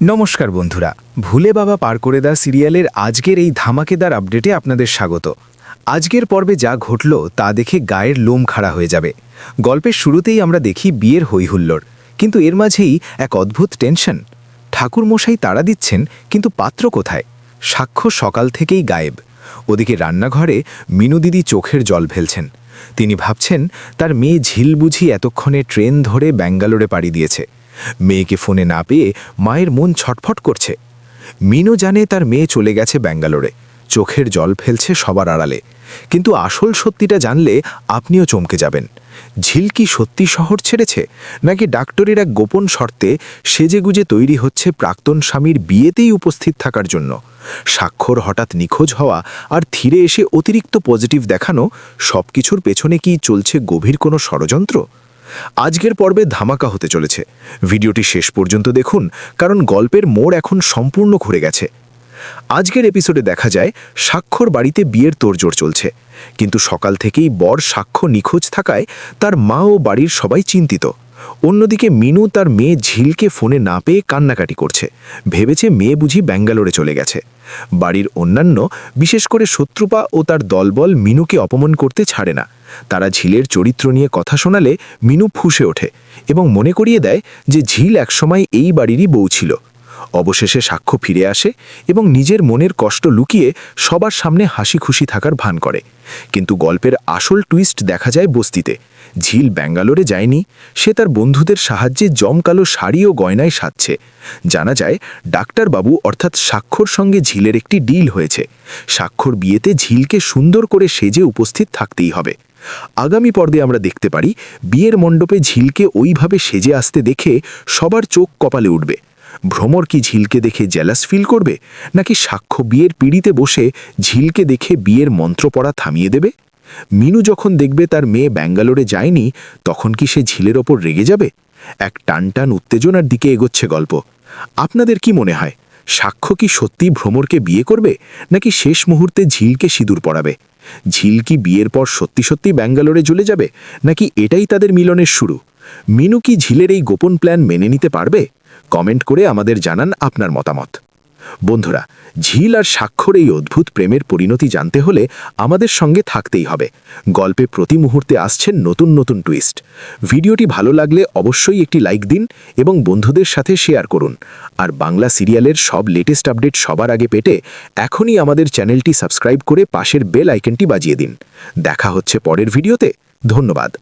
নমস্কার বন্ধুরা, ভুলে বাবা পার করে দা সিরিয়ালের আজকের এই ধামাকেদার আপডেটে আপনাদের স্বাগত। আজকের পর্বে যা ঘটল তা দেখে গায়ের লোম খাড়া হয়ে যাবে। গল্পের শুরুতেই আমরা দেখি বিয়ের হৈহুল্লোড়, কিন্তু এর মাঝেই এক অদ্ভুত টেনশন। ঠাকুরমশাই তাড়া দিচ্ছেন, কিন্তু পাত্র কোথায়? সাক্ষ্য সকাল থেকেই গায়েব। ওদিকে রান্নাঘরে মিনু দিদি চোখের জল ফেলছেন। তিনি ভাবছেন, তার মেয়ে ঝিল বুঝি এতক্ষণে ট্রেন ধরে ব্যাঙ্গালোরে পাড়ি দিয়েছে। মেয়েকে ফোনে না পেয়ে মায়ের মন ছটফট করছে। মিনু জানে তার মেয়ে চলে গেছে ব্যাঙ্গালোরে। চোখের জল ফেলছে সবার আড়ালে। কিন্তু আসল সত্যিটা জানলে আপনিও চমকে যাবেন। ঝিল কি সত্যি শহর ছেড়েছে, নাকি ডাক্তারের এক গোপন শর্তে সেজেগুজে তৈরি হচ্ছে প্রাক্তন স্বামীর বিয়েতেই উপস্থিত থাকার জন্য? স্বাক্ষর হঠাৎ নিখোঁজ হওয়া আর ধীরে এসে অতিরিক্ত পজিটিভ দেখানো সবকিছুর পেছনে কি চলছে গভীর কোনো ষড়যন্ত্র? আজকের পর্বে ধামাকা হতে চলেছে। ভিডিওটি শেষ পর্যন্ত দেখুন, কারণ গল্পের মোড় এখন সম্পূর্ণ ঘুরে গেছে। আজকের এপিসোডে দেখা যায়, স্বাক্ষর বাড়িতে বিয়ের তোড়জোড় চলছে। কিন্তু সকাল থেকেই বর সাক্ষ্য নিখোঁজ থাকায় তার মা ও বাড়ির সবাই চিন্তিত। অন্যদিকে মিনু তার মেয়ে ঝিলকে ফোনে না পেয়ে কান্নাকাটি করছে। ভেবেছে মেয়ে বুঝি ব্যাঙ্গালোরে চলে গেছে। বাড়ির অন্যান্য, বিশেষ করে শত্রুপা ও তার দলবল মিনুকে অপমান করতে ছাড়ে না। তারা ঝিলের চরিত্র নিয়ে কথা শোনালে মিনু ফুসে ওঠে এবং মনে করিয়ে দেয় যে ঝিল একসময় এই বাড়িরই বউ ছিল। অবশেষে সাক্ষ্য ফিরে আসে এবং নিজের মনের কষ্ট লুকিয়ে সবার সামনে হাসি খুশি থাকার ভান করে। কিন্তু গল্পের আসল টুইস্ট দেখা যায় বস্তিতে। ঝিল ব্যাঙ্গালোরে যায়নি, সে তার বন্ধুদের সাহায্যে জমকালো শাড়ি ও গয়নায় সাজছে। জানা যায়, ডাক্তারবাবু অর্থাৎ স্বাক্ষর সঙ্গে ঝিলের একটি ডিল হয়েছে। স্বাক্ষর বিয়েতে ঝিলকে সুন্দর করে সেজে উপস্থিত থাকতেই হবে। আগামী পর্বে আমরা দেখতে পারি, বিয়ের মণ্ডপে ঝিলকে ওইভাবে সেজে আসতে দেখে সবার চোখ কপালে উঠবে। ভ্রমর কি ঝিলকে দেখে জেলাস ফিল করবে? নাকি সাক্ষ্য বিয়ের পিড়িতে বসে ঝিলকে দেখে বিয়ের মন্ত্র পড়া থামিয়ে দেবে? মিনু যখন দেখবে তার মেয়ে ব্যাঙ্গালোরে যায়নি, তখন কি সে ঝিলের ওপর রেগে যাবে? এক টানটান উত্তেজনার দিকে এগোচ্ছে গল্প। আপনাদের কি মনে হয়, সাক্ষ্য কি সত্যি ভ্রমরকে বিয়ে করবে, নাকি শেষ মুহূর্তে ঝিলকে সিঁদুর পড়াবে? ঝিল কি বিয়ের পর সত্যি সত্যি ব্যাঙ্গালোরে চলে যাবে, নাকি এটাই তাদের মিলনের শুরু? মিনু কি ঝিলের এই গোপন প্ল্যান মেনে নিতে পারবে? কমেন্ট করে আমাদের জানান আপনার মতামত। বন্ধুরা, ঝিল আর স্বাক্ষর এই অদ্ভুত প্রেমের পরিণতি জানতে হলে আমাদের সঙ্গে থাকতেই হবে। গল্পে প্রতি মুহূর্তে আসছেন নতুন নতুন টুইস্ট। ভিডিওটি ভালো লাগলে অবশ্যই একটি লাইক দিন এবং বন্ধুদের সাথে শেয়ার করুন। আর বাংলা সিরিয়ালের সব লেটেস্ট আপডেট সবার আগে পেতে এখনই আমাদের চ্যানেলটি সাবস্ক্রাইব করে পাশের বেল আইকনটি বাজিয়ে দিন। দেখা হচ্ছে পরের ভিডিওতে। ধন্যবাদ।